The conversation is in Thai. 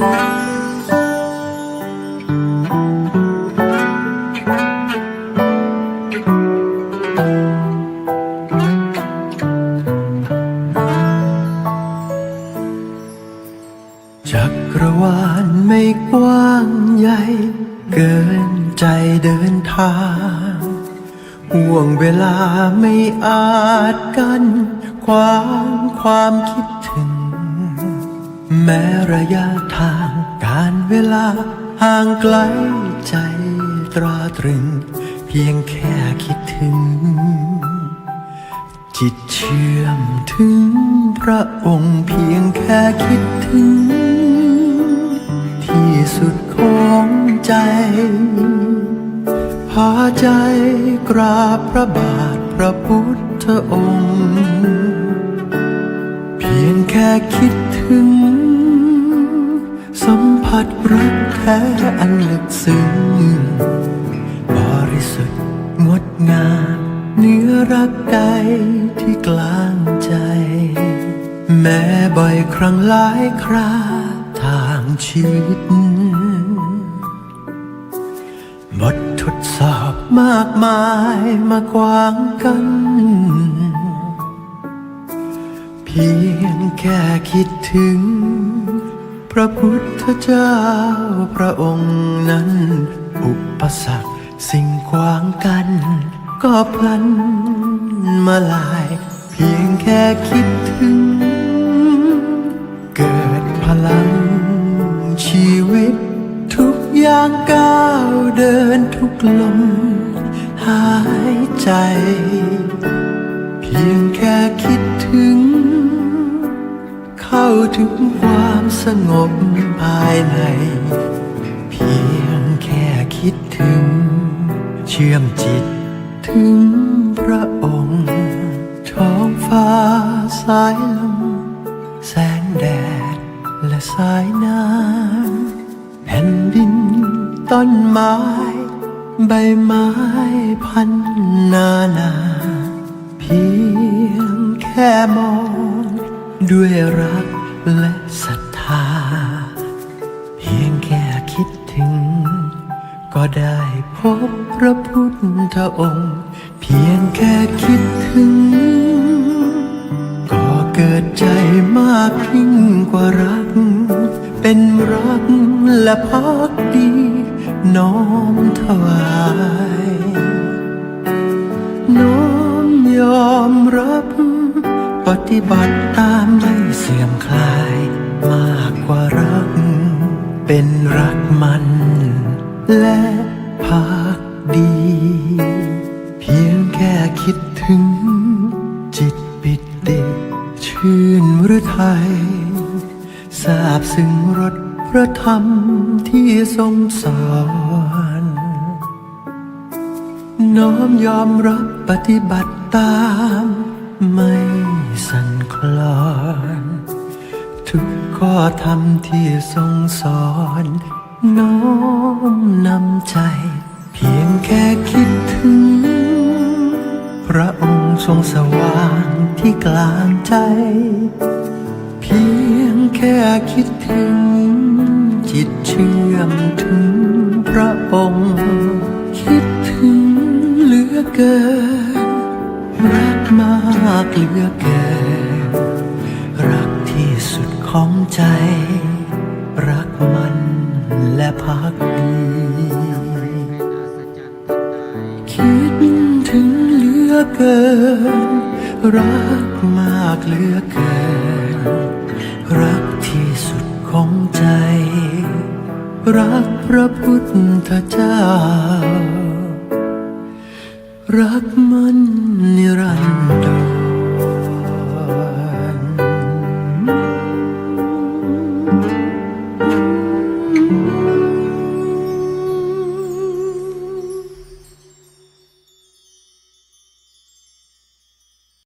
จักรวาลไม่กว้างใหญ่ เกินใจเดินทางห่วงเวลาไม่อาจกัน ควางความคิด แม้ระยะทางการเวลาห่างไกลใจตราตรึง เพียงแค่คิดถึง จิตเชื่อมถึงพระองค์เพียงแค่คิดถึง ที่สุดของใจพาใจกราบพระบาทพระพุทธองค์ เพียงแค่คิดถึง สัมผัสรักแท้อันลึกซึ้งบริสุทธิ์งดงามเนื้อรักใดที่กลางใจ แม้บ่อยครั้งหลายคราทางชีวิตบททดสอบมากมายมากวางกัน เพียงแค่คิดถึง พระพุทธเจ้าพระองค์นั้น อุปสรรคสิ่งขวางกัน ก็พลันมาลาย เพียงแค่คิดถึง เกิดพลังชีวิต ทุกอย่างก้าวเดินทุกลมหายใจ เพียงแค่คิดถึง เข้าถึงความสงบภายใน เพียงแค่คิดถึง เชื่อมจิตถึงพระองค์ ท้องฟ้าสายลม แสงแดดและสายน้ำแผ่นดินต้นไม้ ใบไม้พันนานา เพียงแค่มอง ด้วยรักและศรัทธา เพียงแค่คิดถึง ก็ได้พบพระพุทธองค์ เพียงแค่คิดถึง ก็เกิดใจมากยิ่งกว่ารัก เป็นรักและพักดีน้อมถวาย น้อมยอมรั ฏิบัติตามไม่เสื่อมคลาย มากกว่ารัก เป็นรักมัน และพักดี เพียงแค่คิดถึง จิตปิติชื่นหรือไทยทราบซึ้งรสพระธรรมที่ทรงสอนน้อมยอมรับปฏิบัติตาม ไม่สั่นคลอน ทุกข้อธรรมที่ทรงสอนน้อมนำใจ เพียงแค่คิดถึง พระองค์ทรงสว่างที่กลางใจ เพียงแค่คิดถึง จิตเชื่อมถึงพระองค์ คิดถึงเหลือเกิน เหลือเกินรักที่สุดของใจ รักมันและพักดีคิดถึงเหลือเกิน รักมากเหลือเกิน รักที่สุดของใจ รักพระพุทธเจ้า รักมัน